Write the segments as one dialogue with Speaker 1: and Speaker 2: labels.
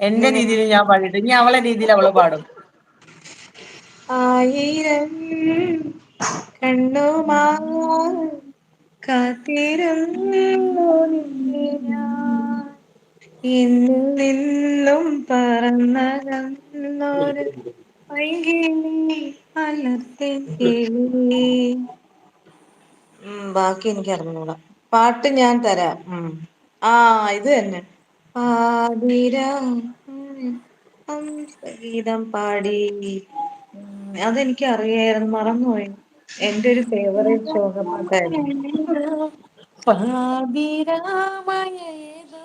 Speaker 1: എന്റെ രീതിയിൽ ഞാൻ പാടിട്ട് ഇനി അവളെ രീതിയിൽ അവൾ പാടും.
Speaker 2: ആയിരം കണ്ണുമാ കാത്തിരുന്നു എന്നിൽ നിന്നും മലർത്തേൻ കിളി ബാക്കി എനിക്ക് അറിഞ്ഞൂടാ പാട്ട് ഞാൻ തരാം. ആ ഇത് തന്നെ. സംഗീതം പാടി. അതെനിക്ക് അറിയായിരുന്നു മറന്നുപോയി. എന്റെ ഒരു ഫേവറേറ്റ് ശോകപാട്ടായിരുന്നു
Speaker 1: പാതിരാമഴയേതോ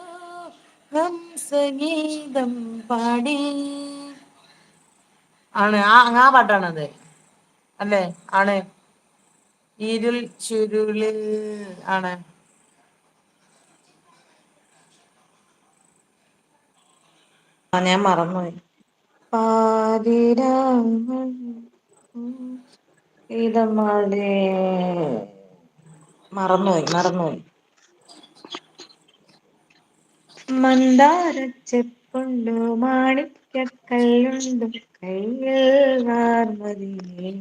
Speaker 1: ഹംസഗീതം പാടി. ആണ് ആ ആ പാട്ടാണത് അല്ലേ? ആണ്. ഇരുൾ ചുരുളിൽ ആണ്.
Speaker 2: ആ ഞാൻ മറന്നുപോയി. പാതിരാമേ മറന്നുപോയി മറന്നുപോയി. മന്ദാരച്ചെപ്പുണ്ടോ മാണിക്കക്കല്ലുണ്ടോ കയ്യിൽ വാർമതിയേ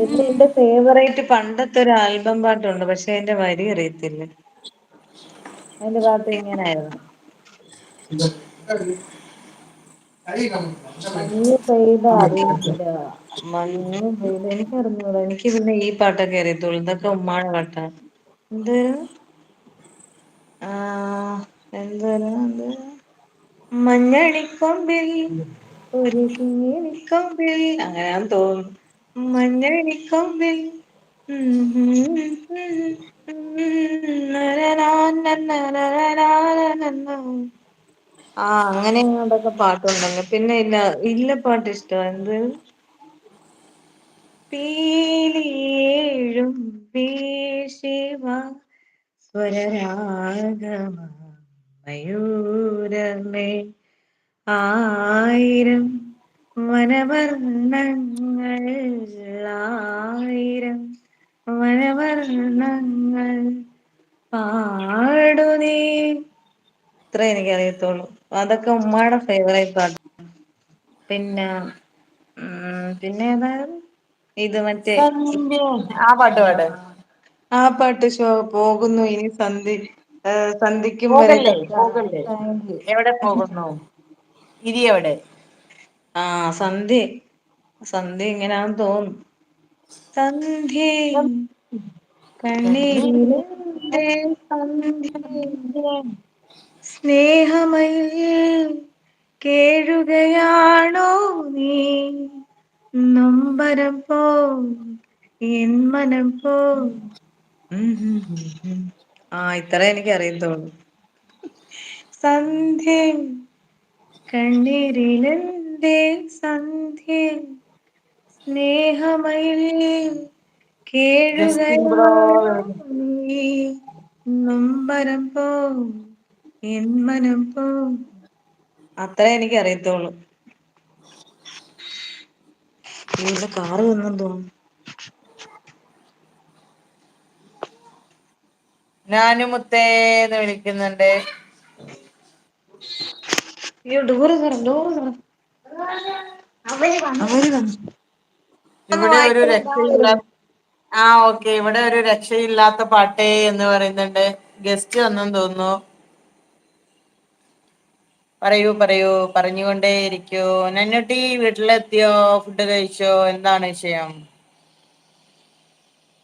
Speaker 2: എന്റെ ഫേവറേറ്റ് പണ്ടത്തെ ഒരു ആൽബം പാട്ടുണ്ട്. പക്ഷെ അതിന്റെ വരി അറിയത്തില്ല. അതിന്റെ പാട്ട് ഇങ്ങനായിരുന്നു. മഞ്ഞു പെയ്ത അറിയില്ല മഞ്ഞു എനിക്ക് പിന്നെ ഈ പാട്ടൊക്കെ അറിയത്തുള്ളൂ. ഇതൊക്കെ ഉമ്മാടെ പാട്ടാ. എന്തുവാരുന്നു എന്തുവാ മഞ്ഞളിക്കൊമ്പിൽ ഒരു കിങ്ങിണിക്കൊമ്പിൽ. അങ്ങനെയാന്ന് തോന്നുന്നു. മഞ്ഞളിക്കൊമ്പിൽ അങ്ങനെ അങ്ങനെയങ്ങോണ്ടൊക്കെ പാട്ടുണ്ടല്ലോ. പിന്നെ ഇല്ല ഇല്ല പാട്ട് ഇഷ്ടം എന്ത് പീലിയേഴും വീശിവാ സ്വരരാഗമയൂരമേ ആയിരം മനവർണങ്ങൾ ആയിരം മനവർണങ്ങൾ പാടുനീ. എനിക്ക് അറിയത്തുള്ളൂ. അതൊക്കെ ഉമ്മയുടെ ഫേവറേറ്റ് പാട്ട്. പിന്നെ പിന്നെ ഏതായാലും ഇത് മറ്റേ
Speaker 1: ആ പാട്ട് പാട്.
Speaker 2: ആ പാട്ട് ഷോ പോകുന്നു ഇനി സന്ധി സന്ധിക്കും
Speaker 1: എവിടെ പോകുന്നു? ഇരി അവിടെ
Speaker 2: ആഹ് സന്ധ്യ സന്ധ്യ ഇങ്ങനാന്ന് തോന്നും. സന്ധ്യേ കണ്ണീരിലെന്തേ സന്ധ്യേ സ്നേഹമയിൽ കേഴുകയാണോ നീ? നൊമ്പരം പോ എൻ മനം പോ ആ ഇത്രേ എനിക്ക് അറിയത്തുള്ളൂ സന്ധ്യ കണ്ണീരിലെന്തേ സന്ധ്യേ സ്നേഹമയിൽ മനം പോ അത്രേ എനിക്ക് അറിയത്തുള്ളൂ. ഇവിടെ കാറ് വന്നു തോന്നുന്നു
Speaker 1: എന്ന് മുത്തേന്ന് വിളിക്കുന്നുണ്ട്
Speaker 2: ഡോറ് തുറ ഡോറ് തുറ. അവർ വന്നു.
Speaker 1: ഇവിടെ ഒരു രക്ഷയില്ല.
Speaker 2: വരുന്നു
Speaker 1: ഓക്കെ. ഇവിടെ ഒരു രക്ഷയില്ലാത്ത പാട്ടേ എന്ന് പറയുന്നുണ്ട്. ഗസ്റ്റ് വന്നെന്ന് തോന്നുന്നു. പറയൂ പറയൂ. പറഞ്ഞുകൊണ്ടേ ഇരിക്കൂ. നന്നുട്ടി വീട്ടിലെത്തിയോ? ഫുഡ് കഴിച്ചോ? എന്താണ് വിഷയം?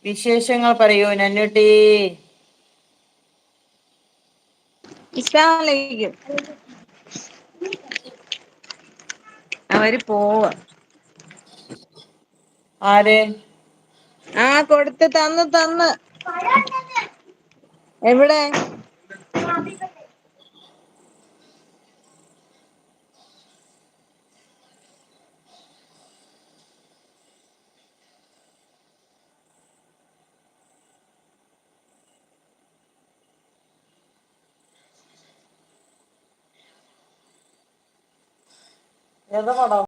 Speaker 1: വിശേഷങ്ങൾ പറയൂ നന്നുട്ടി.
Speaker 2: അവർ പോവാ.
Speaker 1: ആര്?
Speaker 2: ആ കൊടുത്ത് തന്ന് തന്ന്. എവിടെ?
Speaker 1: ഏതാ പടം?